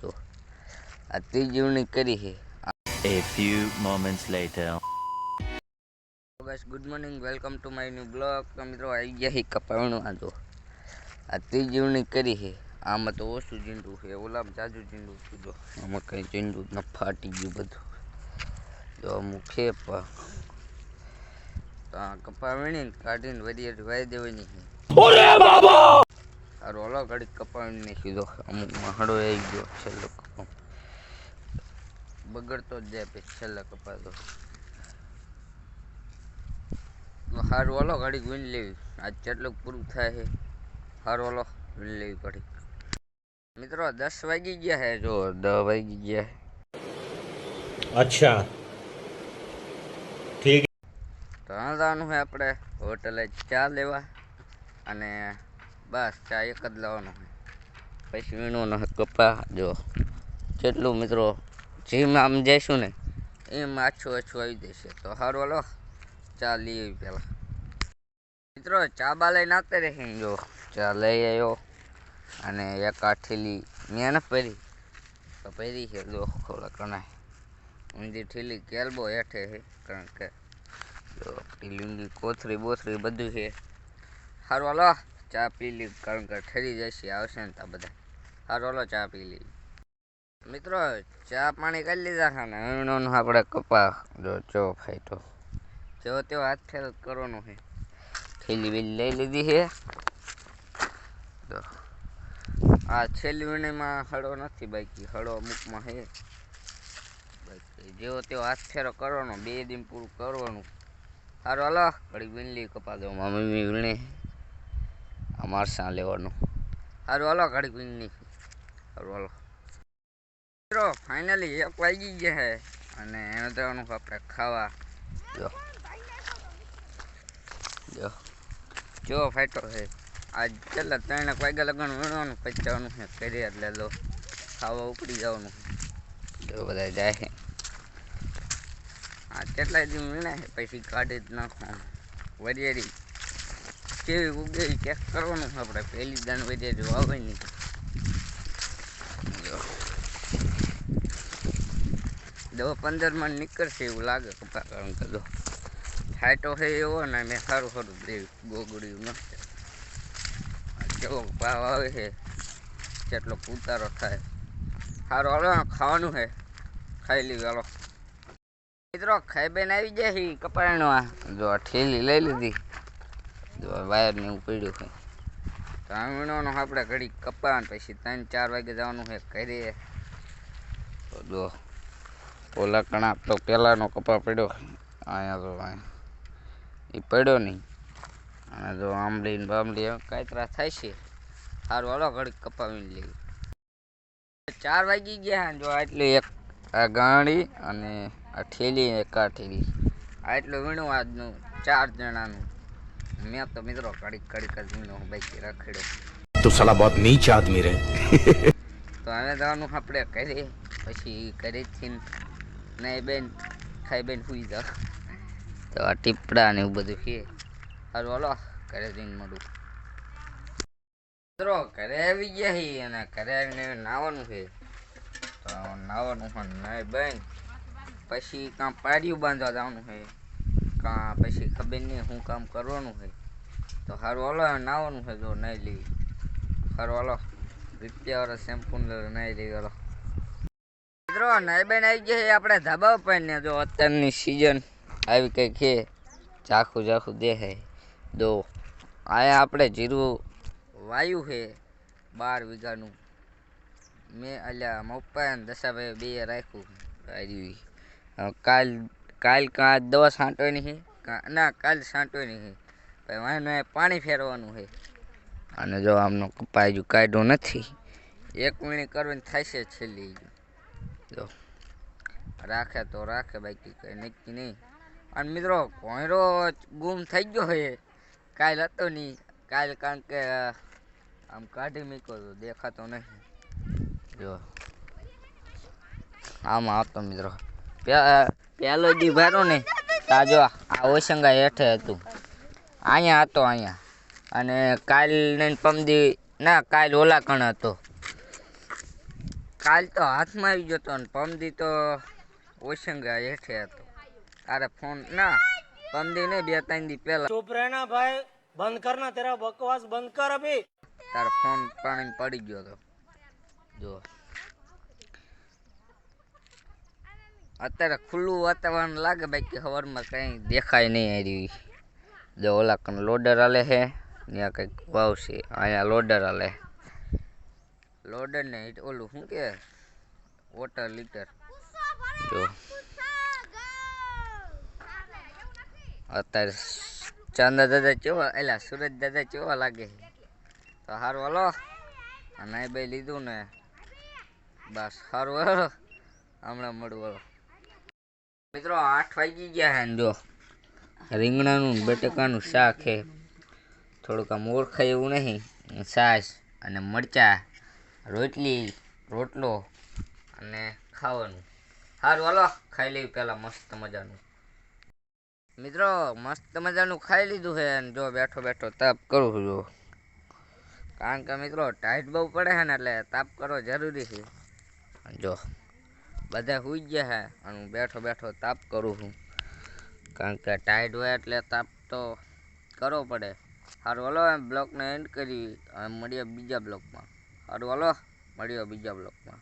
તો આ ત્રીજી કરી છે. A few moments later. Guys good morning welcome to my new blog તો મિત્રો આવી ગયા છે કપાવણું આ તો આ ત્રીજી કરી છે. આમાં તો ઓછું ઝીંડું છે ઓલામાં જાજુ ઝીંડું છું જો. આમાં કંઈ ઝીંડું ન ફાટી ગયું બધું. જો અમુક છે પણ તો આ કપા વીણીને કાઢીને વરિયર વાઈ દેવાની છે. આ રોલો ઘડી કપાવીને સીધો અમુક મહાડો આવી ગયો છેલ્લો કપા. બગડતો જ જાય પછી છેલ્લા કપાતો સારું ઓલો ઘડી ગુંજ લેવી. આજ જેટલું પૂરું થાય છે. સારું ઓલો ગુંજ લેવી ઘડી મિત્રો દસ વાગી ગયા હે જો દસ વાગી ગયા અચ્છા. ઠીક. તો છે આપણે હોટલે ચા લેવા. અને બસ, ચા એક જ લાવવાનો પછી વીણો છે કપા, જો. જેટલું મિત્રો જેમ આમ જઈશું ને, એમ આછું આછું આવી જશે. તો સારું લો ચા લઈ આવી પહેલાં મિત્રો, ચા બા લઈને આવતા રહે જો. ચા લઈ આવ્યો અને એક આઠેલી મેં પહેરી તો પહેરી છે, જો, થોડા ઘણા. ઊંધી ઠેલી કેલ્બો હેઠે છે, કારણ કે, જો આપણી લીંગી કોથળી બોથળી બધું છે. સારું હાલો. ચા પી લી, કારણ કે ઠરી જશે, આવશે ને તા બધા. હા હાલો ચા પી લી. મિત્રો, ચા પાણી કરી લીધા છે ને વીણોનું આપણે કપા જો ચો ફાઈટો જો તેવો હાથ ફેલ કરવાનો છે. થેલી વેલી લઈ લીધી છે. તો આ છેલ્લી વીણીમાં હળો નથી બાકી, હળો અમુકમાં છે. બાકી જેવો તેવો હાથ ફેરો કરવાનો, બે દિન પૂરું કરવાનું. સારું હલો ઘડી વીણલી કપા દો મમ્મી વીણે. આ સાં લેવાનું. સારું હાલો ઘડી વીણની સારું હાલો. મિત્રો ફાઇનલી એક વાગી ગયા છે અને એને જવાનું આપણે ખાવા. જો. જો. જો ફાઈટો છે. આજ છેલ્લા ત્રણ વાગ્યા લગન વીણવાનું પછી જવાનું છે કરી એટલે લો ખાવા ઉપડી જવાનું. જો બધા જાય છે. આ કેટલાય દી વીણે છે? પછી કાઢી જ નાખવાનું. વરિયાળી કેવી ઉગે ચેક કરવાનું આપણે? પહેલી દાન વરિયાળી વાવે નહીં જો. દો પંદર મણ નીકળશે એવું લાગે કપા કારણ કે જો ફાઈટો છે એવો ને મેં સારું સારું દેવું, ગોગડ્યું નથી કેવો ભાવ આવે છે કેટલો ઉતારો થાય. સારું, હાલો ખાવાનું છે. ખાઈ લીધું હાલો. મિત્રો, ખાઈ બેન આવી જાય આ. જો ઠેલી લઈ લીધી. જો વાયર ને એવું પડ્યું હોય તો આ વીણવાનું આપણે ઘડી કપાવાનું પછી ત્રણ ચાર વાગે જવાનું છે કરીએ તો જો ઓલા કણા તો પહેલાંનો કપા પડ્યો. અહીંયા તો એ પડ્યો નહીં. અને જો આંબલી ને બાંબલી કાંઈ થાય છે. સારું હાલો ઘડી કપાવીને લે ચાર વાગી ગયા જો આટલી એક આ ગાડી અને આ ઠેલી એક આ ઠેલી. આટલું વીણું આજનું ચાર જણાનું. મેં તો મિત્રો કડીક કડીક જ બાઈક રખડ્યો. તો સાલા બહુ નીચ આદમી રે. તો હવે જવાનું આપણે કરી પછી કરી થી નહીં બેન ખાઈ બેન સુઈ જા તો આ ટીપડા ને એવું બધું છે. સારું હલો કરે જઈને મળું. મિત્રો ઘરે આવી ગયા છે અને ઘરે આવીને નાવાનું છે. તો નાવાનું છે નહીં બેન. પછી કાં પાડ્યું બાંધવા જવાનું છે. કાં પછી ખબર નહીં શું કામ કરવાનું છે. તો સારું હાલો નાવાનું છે જો નહીં લેવી સારું હાલો. રૂપિયાવાળો શેમ્પુ નહીં લેવી હાલો. મિત્રો નહીં બેન આવી ગયા છે આપણે ધાબા ઉપર ને જો અત્યારની સિઝન આવી કંઈક છે. ઝાખું ઝાખું દેખાય. દો, આ આપણે જીરું વાયુ છે બાર વીઘાનું. મેં અલ્યા મપ્પા દશાભાઈ બે રાખ્યું કાલ કાલ કાં દવા છાંટવાની છે? ના, કાલ છાંટવાની છે. પછી વાયને પાણી ફેરવાનું છે. અને જો આમનો કપાઈ હજુ કાઢ્યો નથી, એક વીણી કરવાની થશે છેલ્લી જો, રાખે તો રાખે બાકી કંઈ નક્કી નહીં. અને મિત્રો, કોયરો ગુમ થઈ ગયો છે. કાલ હતો નહીં. કાલ કારણ કે આમ કાઢી મૂક્યો દેખાતો નહીં. જો, આમાં આવતો મિત્રો. પેલો દી ભર્યો ને તા આ ઓશંગા હેઠે હતું. અહીંયા હતો અહીંયા. અને કાલ ને પમદી ના કાલ ઓલા કણ હતો. કાલ તો હાથમાં આવી ગયો હતો ને પમદી તો ઓશંગા હેઠે હતો. તારે ફોન ના પમદી ને બે ત્રણ દી પહેલા. ચૂપ રહેના ભાઈ બંધ કર ના તેરા બકવાસ બંધ કર અભી. તારો ફોન પાણી પડી ગયો હતો. જો. અત્યારે ખુલ્લું વાતાવરણ લાગે બાકી સવારમાં કંઈ દેખાય નહીં આવી જો ઓલા કન લોડર હાલે છે ત્યાં કંઈક વાવ છે અહીંયા લોડર હાલે લોડર ને ઓલું શું કે વોટર લીટર જો. અત્યારે ચાંદા દાદા ચેવા એલા સુરજ દાદા ચેવા લાગે તો સારું હલો. અને બે લીધું ને. બસ સારું હલો. હમણાં મળવું મિત્રો, આઠ વાગી ગયા હે જો. રીંગણાનું બટેકાનું શાક છે થોડુંક આમ ઓળખાય એવું નહીં. છાશ અને મરચા, રોટલી, રોટલો અને ખાવાનું. સારું હાલો, ખાઈ લઈ પહેલાં મસ્ત મજાનું. મિત્રો, મસ્ત મજાનું ખાઈ લીધું છે અને જો, બેઠો બેઠો તાપ કરું છું જો. કારણ કે મિત્રો, ટાઈટ બહુ પડે છે ને એટલે તાપ કરવો જરૂરી છે. જો. બધા સુઈ ગયા હે, અને હું બેઠો બેઠો તાપ કરું છું. કારણ કે ટાઈટ હોય એટલે તાપ તો કરવો પડે. સારું હલો, એમ બ્લોકને એન્ડ કરી મળીએ બીજા બ્લોકમાં સારું હલો, મળીએ બીજા બ્લોકમાં